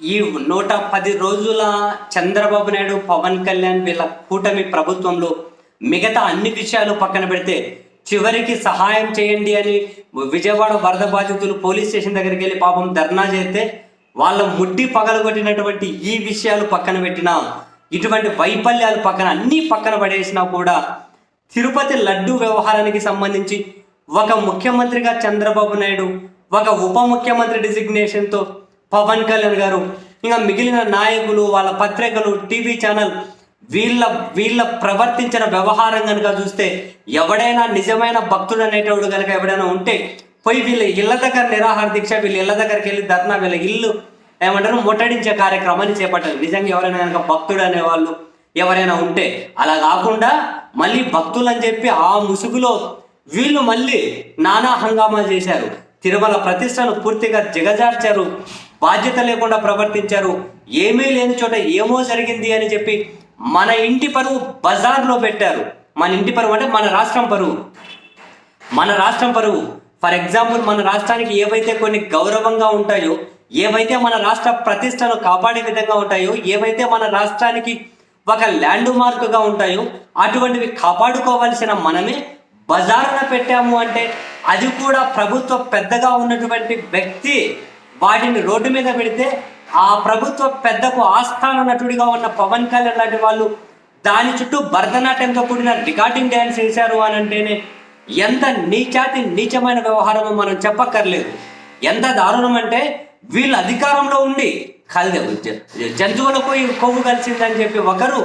ఈ నూట పది రోజుల చంద్రబాబు నాయుడు పవన్ కళ్యాణ్ వీళ్ళ కూటమి ప్రభుత్వంలో మిగతా అన్ని విషయాలు పక్కన పెడితే చివరికి సహాయం చేయండి అని విజయవాడ వరద బాధితులు పోలీస్ స్టేషన్ దగ్గరికి వెళ్ళి పాపం ధర్నా చేస్తే వాళ్ళ ముడ్డి పగలగొట్టినటువంటి ఈ విషయాలు పక్కన పెట్టినా ఇటువంటి వైఫల్యాలు పక్కన అన్నీ పక్కన పడేసినా కూడా తిరుపతి లడ్డు వ్యవహారానికి సంబంధించి ఒక ముఖ్యమంత్రిగా చంద్రబాబు నాయుడు ఒక ఉప ముఖ్యమంత్రి డిజిగ్నేషన్తో పవన్ కళ్యాణ్ గారు ఇంకా మిగిలిన నాయకులు వాళ్ళ పత్రికలు టీవీ ఛానల్ వీళ్ళ వీళ్ళ ప్రవర్తించిన వ్యవహారం కనుక చూస్తే ఎవడైనా నిజమైన భక్తుడు అనేటోడు కనుక ఎవడైనా ఉంటే పోయి వీళ్ళ ఇళ్ళ దగ్గర నిరాహార దీక్ష వీళ్ళ ఇళ్ళ దగ్గరికి వెళ్ళి ధర్నా వీళ్ళ ఇల్లు ఏమంటారు ముట్టడించే కార్యక్రమాన్ని చేపట్టాలి నిజంగా ఎవరైనా కనుక భక్తుడు అనేవాళ్ళు ఎవరైనా ఉంటే అలా కాకుండా మళ్ళీ భక్తులు అని చెప్పి ఆ ముసుగులో వీళ్ళు మళ్ళీ నానా హంగామా చేశారు. తిరుమల ప్రతిష్టను పూర్తిగా దిగజార్చారు. బాధ్యత లేకుండా ప్రవర్తించారు. ఏమీ లేని చోట ఏమో జరిగింది అని చెప్పి మన ఇంటి పరువు బజార్లో పెట్టారు. మన ఇంటి పరువు అంటే మన రాష్ట్రం పరువు. మన రాష్ట్రం పరువు. ఫర్ ఎగ్జాంపుల్ మన రాష్ట్రానికి ఏవైతే కొన్ని గౌరవంగా ఉంటాయో ఏవైతే మన రాష్ట్ర ప్రతిష్టను కాపాడే విధంగా ఉంటాయో ఏవైతే మన రాష్ట్రానికి ఒక ల్యాండ్ మార్క్గా ఉంటాయో అటువంటివి కాపాడుకోవాల్సిన మనమే బజార్న పెట్టాము అంటే అది కూడా ప్రభుత్వ పెద్దగా ఉన్నటువంటి వ్యక్తి వాటిని రోడ్డు మీద పెడితే ఆ ప్రభుత్వ పెద్దకు ఆస్థాన నటుడిగా ఉన్న పవన్ కళ్యాణ్ లాంటి వాళ్ళు దాని చుట్టూ భరతనాట్యంతో కూడిన రికార్డింగ్ డ్యాన్స్ వేశారు అని అంటేనే ఎంత నీచాతి నీచమైన వ్యవహారమో మనం చెప్పక్కర్లేదు. ఎంత దారుణం అంటే వీళ్ళు అధికారంలో ఉండి కలిదే జంతువులకు కొవ్వు కలిసిందని చెప్పి ఒకరు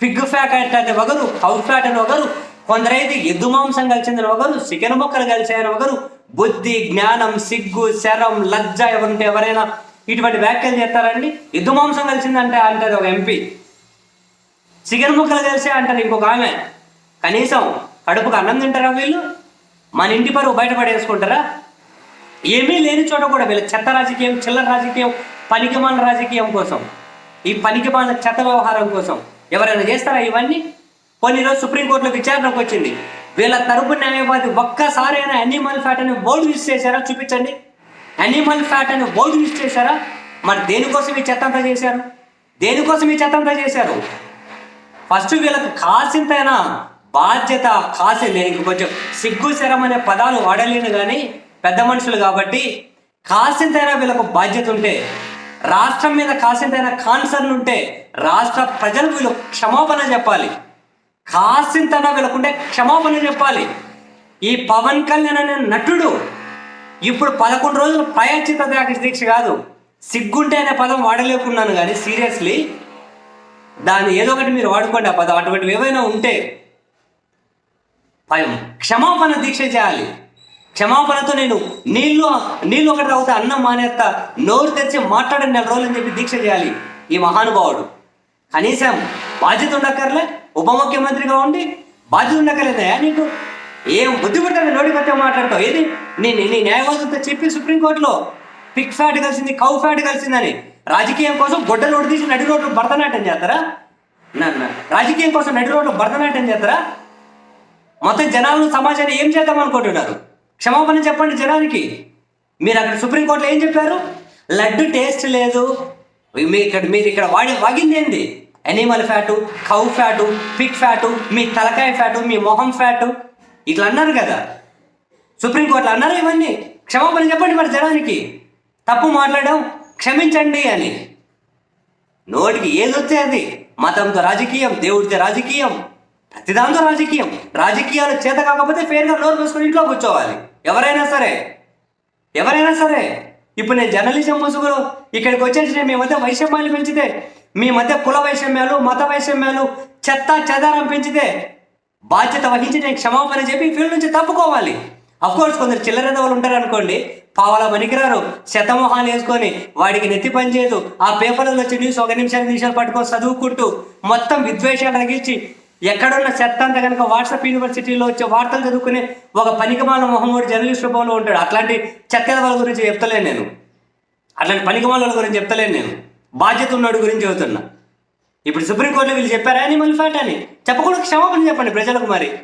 పిగ్ ఫ్యాట్ అంటే ఒకరు కౌ ఫ్యాట్ అని ఒకరు కొందరైతే ఎద్దు మాంసం కలిసిందని ఒకరు చికెన్ మొక్కలు కలిసాయని ఒకరు బుద్ధి జ్ఞానం సిగ్గు శరం లజ్జ ఉంటే ఎవరైనా ఇటువంటి వ్యాఖ్యలు చేస్తారండి? ఎద్దు మాంసం కలిసిందంటే అంటారు ఒక ఎంపీ. చికెన్ ముక్కలు కలిసే అంటారు ఇంకొక ఆమె. కనీసం కడుపుకు అన్నం తింటారా వీళ్ళు? మన ఇంటి పరువు బయటపడేసుకుంటారా? ఏమీ లేని చోట కూడా వీళ్ళ చెత్త రాజకీయం చిల్లర రాజకీయం పనికిమాల రాజకీయం కోసం. ఈ పనికిమాల చెత్త వ్యవహారం కోసం. ఎవరైనా చేస్తారా ఇవన్నీ? కొన్ని రోజు సుప్రీంకోర్టులో విచారణకు వచ్చింది. వీళ్ళ తరపు న్యాయవాది ఒక్కసారైనా అనిమల్ ఫ్యాట్ అనే బోర్డు యూజ్ చేశారా? చూపించండి. అనిమల్ ఫ్యాట్ అనే బోర్డు యూజ్ చేశారా? మరి దేనికోసం ఈ చెత్త అంతా చేశారు? దేనికోసం ఈ చెత్త అంతా చేశారు? ఫస్ట్ వీళ్ళకు కాసింతైనా బాధ్యత కాసి నేను కొంచెం సిగ్గు శరం అనే పదాలు వాడలేను కానీ పెద్ద మనుషులు కాబట్టి కాసింతైనా వీళ్ళకు బాధ్యత ఉంటే రాష్ట్రం మీద కాసింతైనా కాన్సర్న్ ఉంటే రాష్ట్ర ప్రజలు వీళ్ళు క్షమాపణ చెప్పాలి. కాసింతగా వీళ్ళకుంటే క్షమాపణ చెప్పాలి. ఈ పవన్ కళ్యాణ్ అనే నటుడు ఇప్పుడు పదకొండు రోజులు ప్రయాచిత దీక్ష కాదు సిగ్గుంటే అనే పదం వాడలేకున్నాను కానీ సీరియస్లీ దాన్ని ఏదో ఒకటి మీరు వాడుకోండి ఆ పదం. అటువంటివి ఏవైనా ఉంటే భయం క్షమాపణ దీక్ష చేయాలి. క్షమాపణతో నేను నీళ్ళు నీళ్ళు ఒకటి తాగుతా అన్నం మానేస్తా నోరు తెరిచి మాట్లాడండి నెల రోజులు అని చెప్పి దీక్ష చేయాలి ఈ మహానుభావుడు. కనీసం బాధ్యత ఉండక్కర్లే ఉప ముఖ్యమంత్రిగా ఉండి బాధ్యత ఉండక్కర్లేదా నీకు? ఏం బుద్ధి పుట్టాలి నోటికి వచ్చే మాట్లాడతావు? ఏది? నీ నీ- న్యాయవాదులతో చెప్పి సుప్రీంకోర్టులో పిక్ ఫ్యాట్ కలిసింది కౌ ఫ్యాట్ కలిసిందని రాజకీయం కోసం గొడ్డ రోడ్డు తీసి నడి రోడ్లు భరతనాట్యం చేస్తారా? రాజకీయం కోసం నడి రోడ్లు భరతనాట్యం చేస్తారా? మొత్తం జనాలను సమాజాన్ని ఏం చేద్దాం అనుకుంటున్నారు? క్షమాపణ చెప్పండి జనానికి. మీరు అక్కడ సుప్రీంకోర్టులో ఏం చెప్పారు? లడ్డు టేస్ట్ లేదు. మీ ఇక్కడ మీరు ఇక్కడ వాడి వాగింది ఏంది? Animal fat cow fat pig fat మీ తలకాయ ఫ్యాటు మీ మొహం ఫ్యాటు ఇట్లా అన్నారు కదా. సుప్రీంకోర్టులో అన్నారు ఇవన్నీ. క్షమాపణ చెప్పండి మరి జనానికి. తప్పు మాట్లాడడం క్షమించండి అని. నోటికి ఏదొస్తే అది. మతంతో రాజకీయం దేవుడితో రాజకీయం ప్రతిదాంతో రాజకీయం. రాజకీయాలు చేత కాకపోతే ఫేర్గా నోరు మూసుకొని ఇంట్లో కూర్చోవాలి. ఎవరైనా సరే. ఎవరైనా సరే. ఇప్పుడు నేను జర్నలిజం ముసుగులో ఇక్కడికి వచ్చేసి నేను మీ మధ్య వైషమ్యాలు పెంచితే మీ మధ్య కుల వైషమ్యాలు మత వైషమ్యాలు చెత్త చెదారం పెంచితే బాధ్యత వహించి నేను క్షమాపణ చెప్పి ఫీల్డ్ నుంచి తప్పుకోవాలి. అఫ్ కోర్స్ కొందరు చిల్లర వాళ్ళు ఉంటారు అనుకోండి పావలా పనికిరారు శతమోహాలు వేసుకొని వాడికి నెత్తి పని చేయదు ఆ పేపర్లలో వచ్చి న్యూస్ ఒక నిమిషాలు నిమిషాలు పట్టుకొని చదువుకుంటూ మొత్తం విద్వేషాలు తగ్గించి ఎక్కడున్న చెత్త అంతా కనుక వాట్సాప్ యూనివర్సిటీలో వచ్చే వార్తలు చదువుకునే ఒక పనికిమాల మొహమ్మడు జర్నలిస్ట్ రూపంలో ఉంటాడు. అట్లాంటి చెత్త వాళ్ళ గురించి చెప్తలేను నేను. అట్లాంటి పనికిమాల వాళ్ళ గురించి చెప్తలేను నేను. బాధ్యత ఉన్నోడి గురించి చెబుతున్నా. ఇప్పుడు సుప్రీంకోర్టులో వీళ్ళు చెప్పారా? అనిమల్ ఫ్యాట్ అని? చెప్పకుండా క్షమాపణ చెప్పండి ప్రజలకు మరి.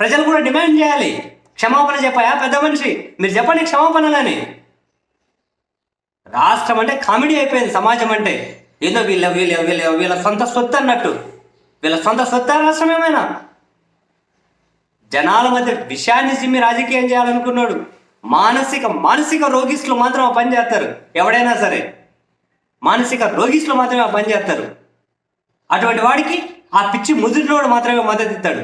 ప్రజలు కూడా డిమాండ్ చేయాలి. క్షమాపణ చెప్పాయా? పెద్ద మనిషి. మీరు చెప్పండి క్షమాపణలని. రాష్ట్రం అంటే కామెడీ అయిపోయింది సమాజం అంటే. ఏదో వీళ్ళ వీళ్ళ వీళ్ళ వీళ్ళ సొంత సొత్తు అన్నట్టు. వీళ్ళ సొంత సత్తా రాష్ట్రం ఏమైనా జనాల మధ్య విషయాన్ని సిమ్మి రాజకీయం చేయాలనుకున్నాడు. మానసిక మానసిక రోగిస్టులు మాత్రం ఆ పని చేస్తారు. ఎవడైనా సరే. మానసిక రోగిస్టులు మాత్రమే ఆ పని చేస్తారు. అటువంటి వాడికి ఆ పిచ్చి ముదిరినోడు మాత్రమే మద్దతు ఇస్తాడు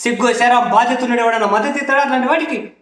సిగ్గు శరం బాధ్యత ఉన్నాడు ఎవడైనా మద్దతు ఇస్తాడు అట్లాంటి వాడికి